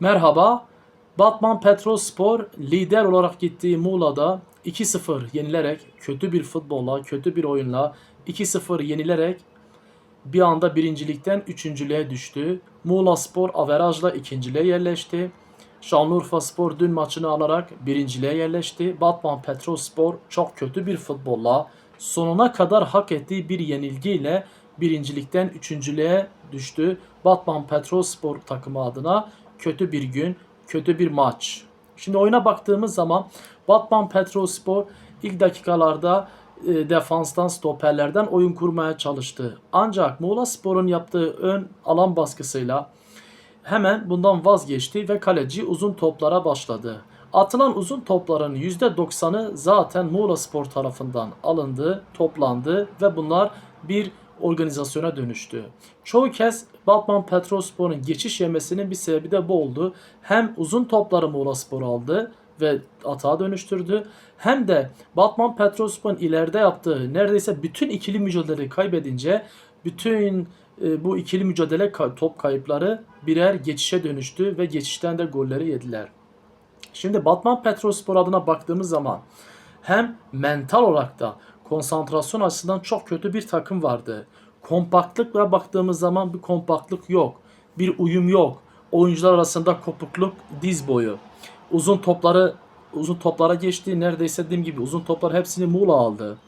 Merhaba. Batman Petrolspor lider olarak gittiği Muğla'da 2-0 yenilerek kötü bir futbolla, kötü bir oyunla 2-0 yenilerek bir anda birincilikten üçüncülüğe düştü. Muğla Spor averajla ikinciliğe yerleşti. Şanlıurfa Spor dün maçını alarak birinciliğe yerleşti. Batman Petrolspor çok kötü bir futbolla sonuna kadar hak ettiği bir yenilgiyle birincilikten üçüncülüğe düştü. Batman Petrolspor takımı adına kötü bir gün, kötü bir maç. Şimdi oyuna baktığımız zaman Batman Petrolspor ilk dakikalarda e, defanstan stoperlerden oyun kurmaya çalıştı. Ancak Muğla Spor'un yaptığı ön alan baskısıyla hemen bundan vazgeçti ve kaleci uzun toplara başladı. Atılan uzun topların %90'ı zaten Muğla Spor tarafından alındı, toplandı ve bunlar bir organizasyona dönüştü. Çoğu kez Batman Petrolspor'un geçiş yemesinin bir sebebi de bu oldu. Hem uzun topları Muğla Spor aldı ve atağa dönüştürdü. Hem de Batman Petrolspor'un ileride yaptığı neredeyse bütün ikili mücadeleyi kaybedince bütün e, bu ikili mücadele top kayıpları birer geçişe dönüştü ve geçişten de golleri yediler. Şimdi Batman Petrolspor adına baktığımız zaman hem mental olarak da konsantrasyon açısından çok kötü bir takım vardı. Kompaktlıkla baktığımız zaman bir kompaktlık yok. Bir uyum yok. Oyuncular arasında kopukluk diz boyu. Uzun topları uzun toplara geçti. Neredeyse dediğim gibi uzun toplar hepsini Muğla aldı.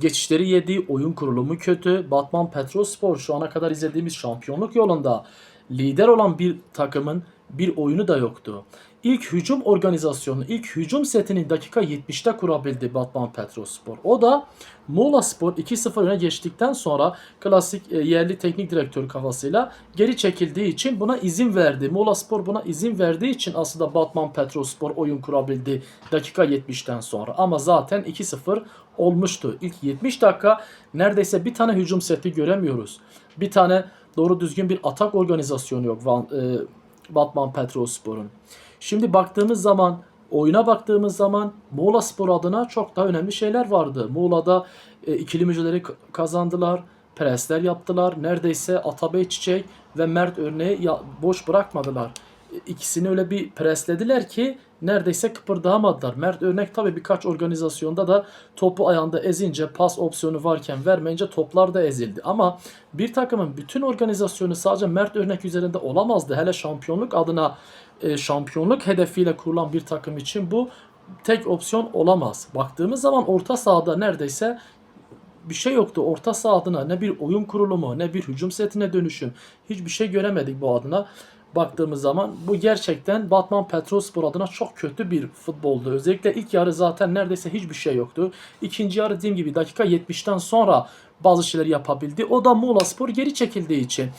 Geçişleri yedi. Oyun kurulumu kötü. Batman Petrolspor şu ana kadar izlediğimiz şampiyonluk yolunda lider olan bir takımın bir oyunu da yoktu. İlk hücum organizasyonu, ilk hücum setini dakika 70'te kurabildi Batman Petrolspor. O da Muğla Spor 2-0 öne geçtikten sonra klasik e, yerli teknik direktör kafasıyla geri çekildiği için buna izin verdi. Muğla Spor buna izin verdiği için aslında Batman Petrolspor oyun kurabildi dakika 70'ten sonra. Ama zaten 2-0 olmuştu. İlk 70 dakika neredeyse bir tane hücum seti göremiyoruz. Bir tane doğru düzgün bir atak organizasyonu yok Van, e, Batman Petrolspor'un. Şimdi baktığımız zaman oyuna baktığımız zaman Muğla Spor adına çok daha önemli şeyler vardı. Muğla'da e, ikili mücadele k- kazandılar. Presler yaptılar. Neredeyse Atabey Çiçek ve Mert Örneği boş bırakmadılar. E, İkisini öyle bir preslediler ki neredeyse kıpırdayamadılar. Mert Örnek tabii birkaç organizasyonda da topu ayağında ezince pas opsiyonu varken vermeyince toplar da ezildi. Ama bir takımın bütün organizasyonu sadece Mert Örnek üzerinde olamazdı. Hele şampiyonluk adına e, şampiyonluk hedefiyle kurulan bir takım için bu tek opsiyon olamaz. Baktığımız zaman orta sahada neredeyse bir şey yoktu. Orta saha adına ne bir oyun kurulumu ne bir hücum setine dönüşüm hiçbir şey göremedik bu adına. Baktığımız zaman bu gerçekten Batman Petrolspor adına çok kötü bir futboldu. Özellikle ilk yarı zaten neredeyse hiçbir şey yoktu. İkinci yarı dediğim gibi dakika 70'ten sonra bazı şeyler yapabildi. O da Muğla Spor geri çekildiği için.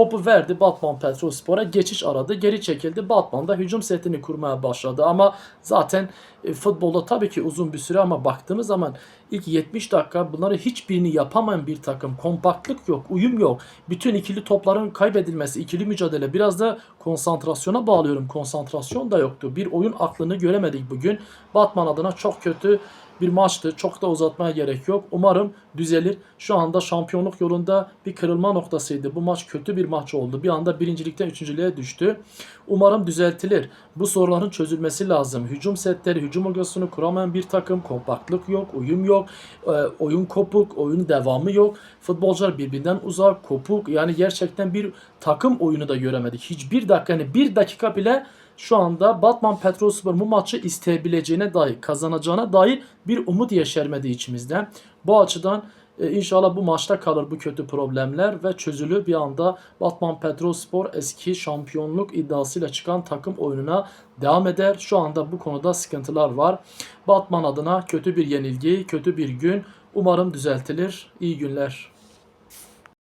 Topu verdi Batman Petrolspor'a geçiş aradı geri çekildi. Batman da hücum setini kurmaya başladı ama zaten e, futbolda tabii ki uzun bir süre ama baktığımız zaman ilk 70 dakika bunları hiçbirini yapamayan bir takım. Kompaktlık yok, uyum yok. Bütün ikili topların kaybedilmesi, ikili mücadele biraz da konsantrasyona bağlıyorum. Konsantrasyon da yoktu. Bir oyun aklını göremedik bugün. Batman adına çok kötü bir maçtı. Çok da uzatmaya gerek yok. Umarım düzelir. Şu anda şampiyonluk yolunda bir kırılma noktasıydı. Bu maç kötü bir maç oldu. Bir anda birincilikten üçüncülüğe düştü. Umarım düzeltilir. Bu soruların çözülmesi lazım. Hücum setleri, hücum organizasyonu kuramayan bir takım. Kompaktlık yok, uyum yok, e, oyun kopuk, oyun devamı yok. Futbolcular birbirinden uzak, kopuk. Yani gerçekten bir takım oyunu da göremedik. Hiçbir dakika, yani bir dakika bile şu anda Batman Petrolspor bu maçı isteyebileceğine dair, kazanacağına dair bir umut yeşermedi içimizde. Bu açıdan e, inşallah bu maçta kalır bu kötü problemler ve çözülür bir anda Batman Petrolspor eski şampiyonluk iddiasıyla çıkan takım oyununa devam eder. Şu anda bu konuda sıkıntılar var. Batman adına kötü bir yenilgi, kötü bir gün. Umarım düzeltilir. İyi günler.